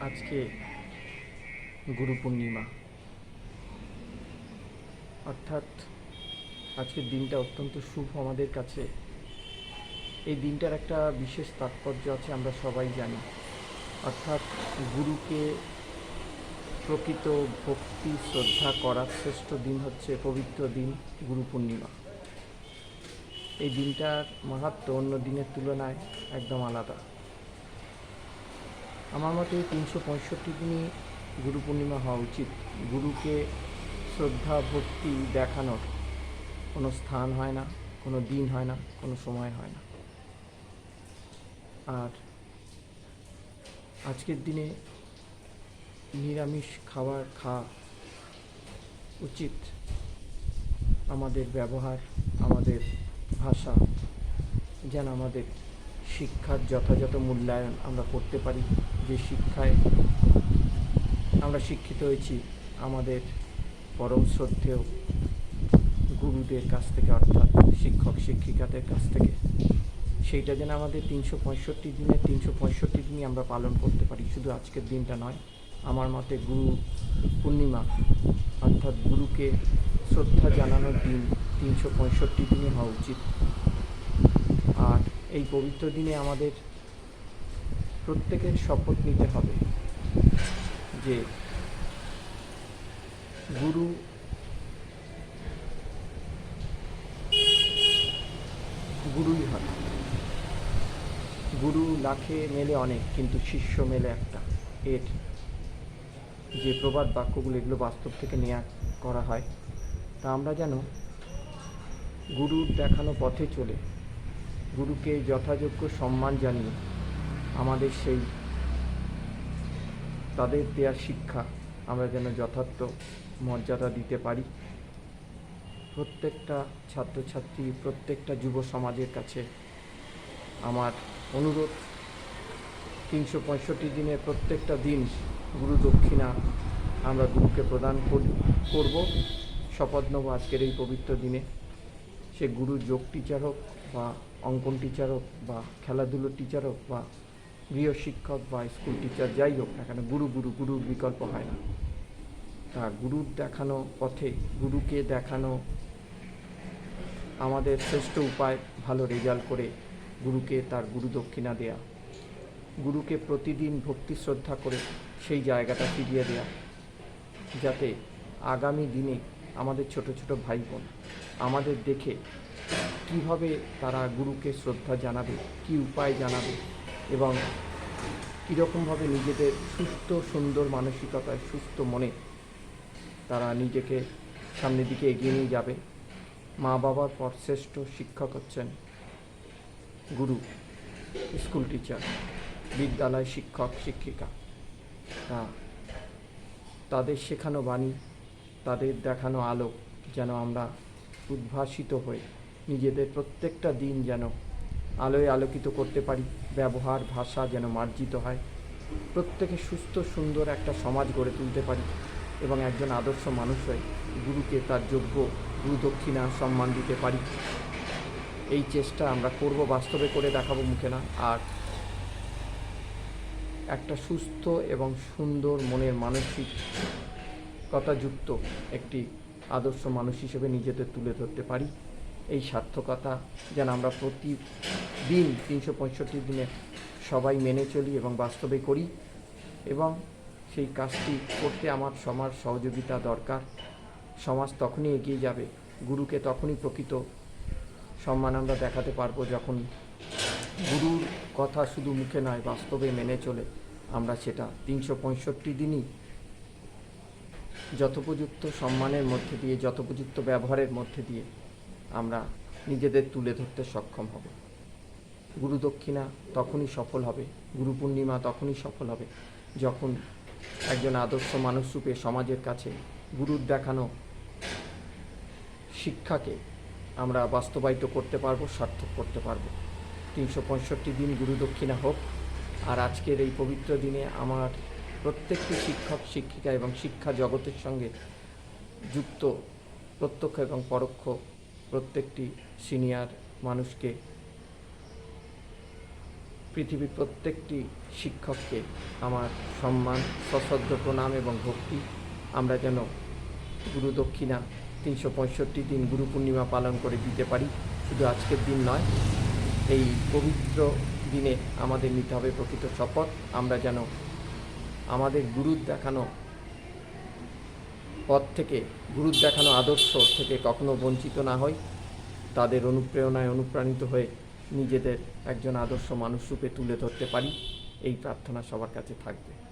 আজকে গুরু পূর্ণিমা। অর্থাৎ আজকের দিনটা অত্যন্ত শুভ আমাদের কাছে। এই দিনটার একটা বিশেষ তাৎপর্য আছে, আমরা সবাই জানি। অর্থাৎ গুরুকে প্রকৃত ভক্তি, শ্রদ্ধা করার শ্রেষ্ঠ দিন হচ্ছে পবিত্র দিন গুরু পূর্ণিমা। এই দিনটার মাহাত্ম অন্য দিনের তুলনায় একদম আলাদা। আমার মতে তিনশো পঁয়ষট্টি দিনই গুরু পূর্ণিমা হওয়া উচিত। গুরুকে শ্রদ্ধা, ভক্তি দেখানোর কোনো স্থান হয় না, কোনো দিন হয় না, কোনো সময় হয় না। আর আজকের দিনে নিরামিষ খাবার খাওয়া উচিত। আমাদের ব্যবহার, আমাদের ভাষা, যেন আমাদের শিক্ষার যথাযথ মূল্যায়ন আমরা করতে পারি। যে শিক্ষায় আমরা শিক্ষিত হয়েছি, আমাদের পরম শ্রদ্ধেয় গুরুদের কাছ থেকে, অর্থাৎ শিক্ষক শিক্ষিকাদের কাছ থেকে, সেইটা যেন আমাদের তিনশো পঁয়ষট্টি দিনে, তিনশো পঁয়ষট্টি দিনই আমরা পালন করতে পারি। শুধু আজকের দিনটা নয়, আমার মতে গুরু পূর্ণিমা, অর্থাৎ গুরুকে শ্রদ্ধা জানানোর দিন তিনশো পঁয়ষট্টি দিনই হওয়া উচিত। আর এই পবিত্র দিনে আমাদের প্রত্যেকের শপথ নিতে হবে যে গুরু গুরুই হয় গুরু লাখে মেলে অনেক, কিন্তু শিষ্য মেলে একটা। এর যে প্রবাদ বাক্যগুলো এগুলো বাস্তব থেকে নেওয়া করা হয়, তা আমরা যেন গুরুর দেখানো পথে চলে, গুরুকে যথাযোগ্য সম্মান জানিয়ে আমাদের সেই, তাদের দেওয়ার শিক্ষা আমরা যেন যথার্থ মর্যাদা দিতে পারি। প্রত্যেকটা ছাত্রছাত্রী, প্রত্যেকটা যুব সমাজের কাছে আমার অনুরোধ, তিনশো পঁয়ষট্টি দিনের প্রত্যেকটা দিন গুরু দক্ষিণা আমরা গুরুকে প্রদান করি- করব। শপথ নেব আজকের এই পবিত্র দিনে। সে গুরু যোগ টিচার হোক বা অঙ্কন টিচার হোক বা খেলাধুলোর টিচার হোক বা গৃহ শিক্ষক বা স্কুল টিচার যাই হোক না কেন, গুরু গুরু, গুরুর বিকল্প হয় না। তা গুরুর দেখানো পথে, গুরুকে দেখানো আমাদের শ্রেষ্ঠ উপায়, ভালো রেজাল্ট করে গুরুকে তার গুরু দক্ষিণা দেয়া, গুরুকে প্রতিদিন ভক্তি শ্রদ্ধা করে সেই জায়গাটা ফিরিয়ে দেয়া, যাতে আগামী দিনে আমাদের ছোট ছোট ভাই বোন আমাদের দেখে কীভাবে তারা গুরুকে শ্রদ্ধা জানাবে, কি উপায় জানাবে এবং কীরকমভাবে নিজেদের সুস্থ, সুন্দর মানসিকতায়, সুস্থ মনে তারা নিজেকে সামনের দিকে এগিয়ে নিয়ে যাবে। মা বাবার পর শ্রেষ্ঠ শিক্ষক হচ্ছেন গুরু, স্কুল টিচার, বিদ্যালয় শিক্ষক, শিক্ষিকা। তা তাদের শেখানো বাণী, তাদের দেখানো আলো যেন আমরা উদ্ভাসিত হয়ে নিজেদের প্রত্যেকটা দিন যেন আলোয় আলোকিত করতে পারি। ব্যবহার, ভাষা যেন মার্জিত হয়। প্রত্যেকে সুস্থ, সুন্দর একটা সমাজ গড়ে তুলতে পারি এবং একজন আদর্শ মানুষ হয়ে গুরুকে তার যোগ্য গুরু দক্ষিণা সম্মান দিতে পারি। এই চেষ্টা আমরা করব, বাস্তবে করে দেখাবো মুখে না। আর একটা সুস্থ এবং সুন্দর মনের মানসিকতাযুক্ত একটি আদর্শ মানুষ হিসেবে নিজেদের তুলে ধরতে পারি। এই সার্থকতা যেন আমরা প্রতিদিন তিনশো পঁয়ষট্টি দিনে সবাই মেনে চলি এবং বাস্তবে করি এবং সেই কাজটি করতে আমার সমাজ সহযোগিতা দরকার। সমাজ তখনই এগিয়ে যাবে, গুরুকে তখনই প্রকৃত সম্মান আমরা দেখাতে পারব যখন গুরুর কথা শুধু মুখে নয়, বাস্তবে মেনে চলে আমরা সেটা। তিনশো পঁয়ষট্টি দিনই যথোপযুক্ত সম্মানের মধ্যে দিয়ে, যথোপযুক্ত ব্যবহারের মধ্যে দিয়ে আমরা নিজেদের তুলে ধরতে সক্ষম হব। গুরু দক্ষিণা তখনই সফল হবে, গুরু পূর্ণিমা তখনই সফল হবে, যখন একজন আদর্শ মানুষরূপে সমাজের কাছে গুরুর দেখানো শিক্ষাকে আমরা বাস্তবায়িত করতে পারব, সার্থক করতে পারব। তিনশো পঁয়ষট্টি দিন গুরু দক্ষিণা হোক, আর আজকের এই পবিত্র দিনে আমার প্রত্যেকটি শিক্ষক, শিক্ষিকা এবং শিক্ষা জগতের সঙ্গে যুক্ত প্রত্যক্ষ এবং পরোক্ষ প্রত্যেকটি সিনিয়র মানুষকে, পৃথিবীর প্রত্যেকটি শিক্ষককে আমার সম্মান, সশ্রদ্ধ, প্রণাম এবং ভক্তি। আমরা যেন গুরু দক্ষিণা তিনশো পঁয়ষট্টি দিন গুরু পূর্ণিমা পালন করে দিতে পারি। শুধু আজকের দিন নয়, এই পবিত্র দিনে আমাদের নিতে হবে প্রকৃত শপথ। আমরা যেন আমাদের গুরুর দেখানো পথ থেকে, গুরুর দেখানো আদর্শ থেকে কখনো বঞ্চিত না হই। তাদের অনুপ্রেরণায় অনুপ্রাণিত হয়ে নিজেদের একজন আদর্শ মানুষরূপে তুলে ধরতে পারি। এই প্রার্থনা সবার কাছে থাকবে।